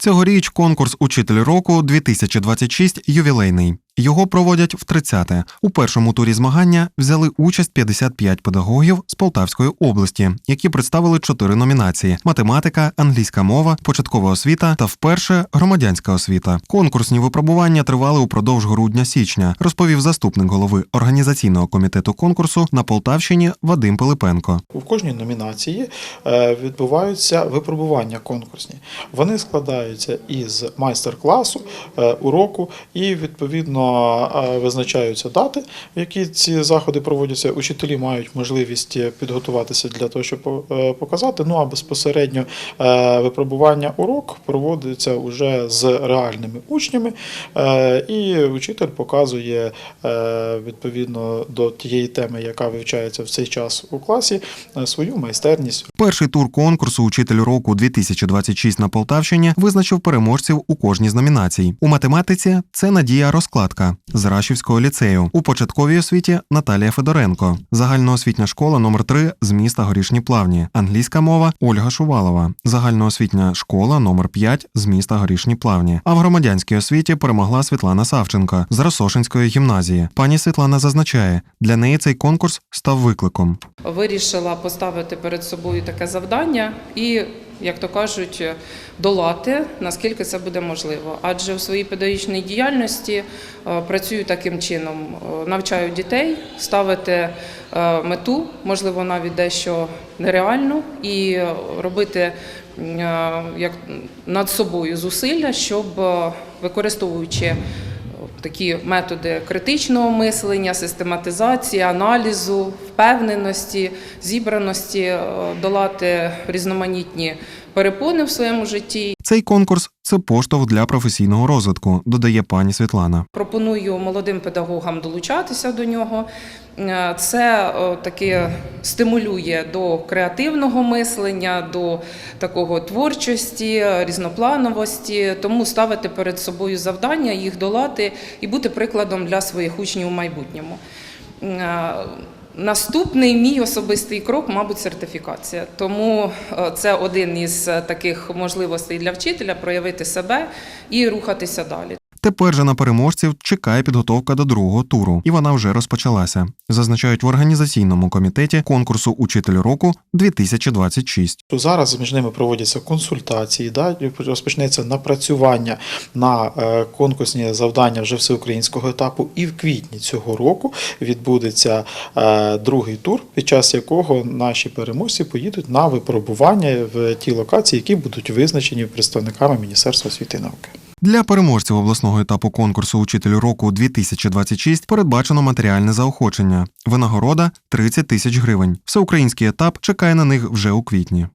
Цьогоріч конкурс Учитель року 2026 ювілейний. Його проводять в 30-те. У першому турі змагання взяли участь 55 педагогів з Полтавської області, які представили чотири номінації: математика, англійська мова, початкова освіта та вперше громадянська освіта. Конкурсні випробування тривали упродовж грудня-січня, розповів заступник голови організаційного комітету конкурсу на Полтавщині Вадим Пилипенко. У кожній номінації е, відбуваються випробування конкурсні. Вони складаються із майстер-класу, е, уроку і відповідно визначаються дати, в які ці заходи проводяться. Учителі мають можливість підготуватися для того, щоб е, показати. Ну а безпосередньо е, випробування урок проводиться вже з реальними учнями, е, і учитель показує е, відповідно до тієї теми, яка вивчається в цей час у класі, е, свою майстерність. Перший тур конкурсу Учитель року 2026 на Полтавщині визначив переможців у кожній з номінацій. У математиці це Надія Розкладка з Рашівського ліцею. У початковій освіті Наталія Федоренко, загальноосвітня школа номер 3 з міста Горішні Плавні, англійська мова Ольга Шувалова, загальноосвітня школа номер 5 з міста Горішні Плавні. А в громадянській освіті перемогла Світлана Савченко з Росошинської гімназії. Пані Світлана зазначає, для неї цей конкурс став викликом. вирішила поставити перед собою таке завдання і, як то кажуть, долати наскільки це буде можливо. Адже в своїй педагогічній діяльності е, працюю таким чином: Е, навчаю дітей ставити е, мету, можливо, навіть дещо нереальну, і е, робити е, як над собою зусилля, щоб е, використовуючи такі методи критичного мислення, систематизації, аналізу, впевненості, зібраності, е, долати різноманітні перепони в своєму житті. Цей конкурс це поштовх для професійного розвитку, додає пані Світлана. Пропоную молодим педагогам долучатися до нього. Е, Це е, таки стимулює до креативного мислення, до такого творчості, різноплановості. Тому ставити перед собою завдання, їх долати і бути прикладом для своїх учнів у майбутньому. Наступний мій особистий крок, мабуть, сертифікація. Тому е, це один із е, таких можливостей для вчителя проявити себе і рухатися далі. Тепер же на переможців чекає підготовка до другого туру, і вона вже розпочалася. Зазначають в організаційному комітеті конкурсу Учитель року 2026. То зараз між ними проводяться консультації, да, розпочнеться напрацювання на е, конкурсні завдання вже всеукраїнського етапу. І в квітні цього року відбудеться е, другий тур, під час якого наші переможці поїдуть на випробування в ті локації, які будуть визначені представниками Міністерства освіти і науки. Для переможців обласного етапу конкурсу Учитель року 2026 передбачено матеріальне заохочення. Винагорода 30 тисяч гривень. Всеукраїнський етап чекає на них вже у квітні.